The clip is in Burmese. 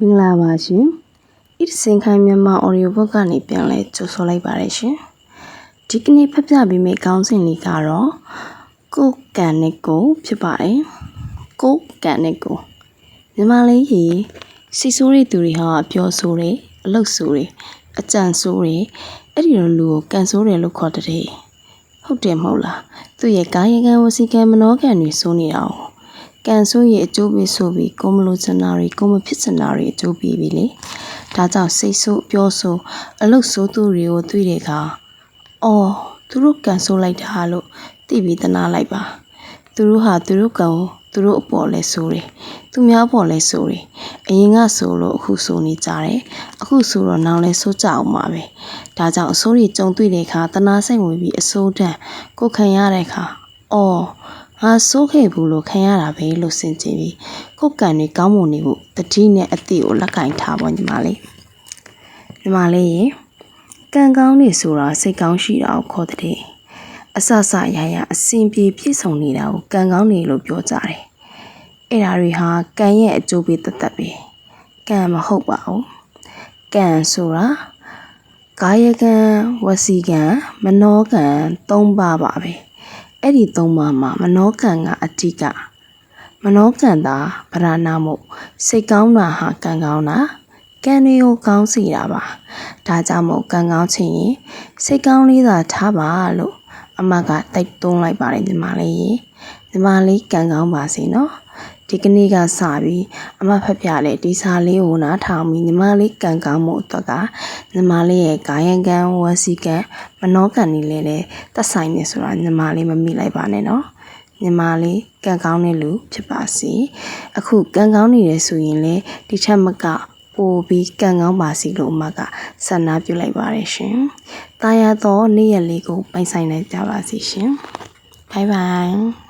မင်္ဂလာပါရှင်။ It စင်ခိုင်းမြန်မာ audio book ကနေပြန်လဲကြိုဆိုလိုက်ပါတယ်ရှင်။ဒီကနေ့ဖတ်ပြပေးမယ့်ခေါင်းစဉ်လေးကတော့ကိုယ်ကံနဲ့ကိုယ်ဖြစ်ပါတယ်။ကိုယ်ကံနဲ့ကိုယ်မြန်မာလေးရေစီဆိုးတဲ့သူတွေဟာပြောဆိုးတယ်အလုတ်ဆိုးတယ်အကြံဆိုးတယ်အဲ့ဒီလိုလူကိုကံဆိုးတယ်လို့ခေါ်တဲ့ဟုတ်တယ်မဟုတ်လားသူ့ရဲ့ကာယကံဝစီကံမနောကံတွေဆိုးနေတာ哦 ကံဆိုးရဲ့အကျိုးပေးဆိုပြီးကိုမလို့ချင်တာတွေကိုမဖြစ်ချင်တာတွေအကျိုးပေးပြီလေဒါကြောင့်စိတ်ဆိုးပြောဆိုးအလုတ်ဆိုးသူတွေကိုတွေ့တဲ့အခါအော်သူတို့ကံဆိုးလိုက်တာလို့သိပြီးတနာလိုက်ပါသူတို့ဟာသူတို့ကံကိုသူတို့အပေါ်လဲဆိုးတယ်သူများအပေါ်လဲဆိုးတယ်အရင်ကဆိုလို့အခုဆိုနေကြတယ်အခုဆိုတော့နောက်လဲဆိုးကြအောင်ပါပဲဒါကြောင့်အဆိုးတွေကြုံတွေ့တဲ့အခါတနာစိတ်ဝင်ပြီးအဆိုးတန်ကိုခံရတဲ့အခါအော် ငါစိုးခဲ့ဘူးလို့ခံရတာပဲလို့စင်ကြင်ပြီးကိုယ်ကံတွေကောင်းမွန်နေဖို့တတိနဲ့အတိကိုလက်ကင်ထားပါညီမလေးညီမလေးရေကံကောင်းနေဆိုတာစိတ်ကောင်းရှိတာကိုခေါ်တဲ့အဆဆရရအစဉ်ပြေပြည့်စုံနေတာကိုကံကောင်းနေလို့ပြောကြတယ်အဲ့ဒါတွေဟာကံရဲ့အကျိုးပေးတသက်ပဲကံမဟုတ်ပါဘူးကံဆိုတာကာယကံဝစီကံမနောကံ၃ပါးပါပဲ အဲ့ဒီ၃ပါးမှာမနောကံကအတိကမနောကံတာဗရဏမို့စိတ်ကောင်းတာဟာကံကောင်းတာကံတွေကိုကောင်းစေတာပါဒါကြောင့်မို့ကံကောင်းချင်ရင်စိတ်ကောင်းလေးသာထားပါလို့အမကတိုက်တွန်းလိုက်ပါတယ်ညီမလေးရေညီမလေးကံကောင်းပါစေနော် ဒီကနေ့ကစပြီးအမဖက်ပြတဲ့ဒီစာလေးကိုနားထောင်ပြီးညီမလေးကံကောင်းမှုအတွက်ကညီမလေးရဲ့ကာယကံဝစီကံမနောကံတွေလည်းလည်းသက်ဆိုင်နေဆိုတာညီမလေးမမိလိုက်ပါနဲ့နော်ညီမလေးကံကောင်းတဲ့လူဖြစ်ပါစေအခုကံကောင်းနေတယ်ဆိုရင်လေဒီချက်မကပိုပြီးကံကောင်းပါစီလို့အမကဆန္ဒပြုလိုက်ပါတယ်ရှင်။တာယာတော့နေ့ရက်လေးကိုပိုင်ဆိုင်နိုင်ကြပါစေရှင်။ဘိုင်ဘိုင်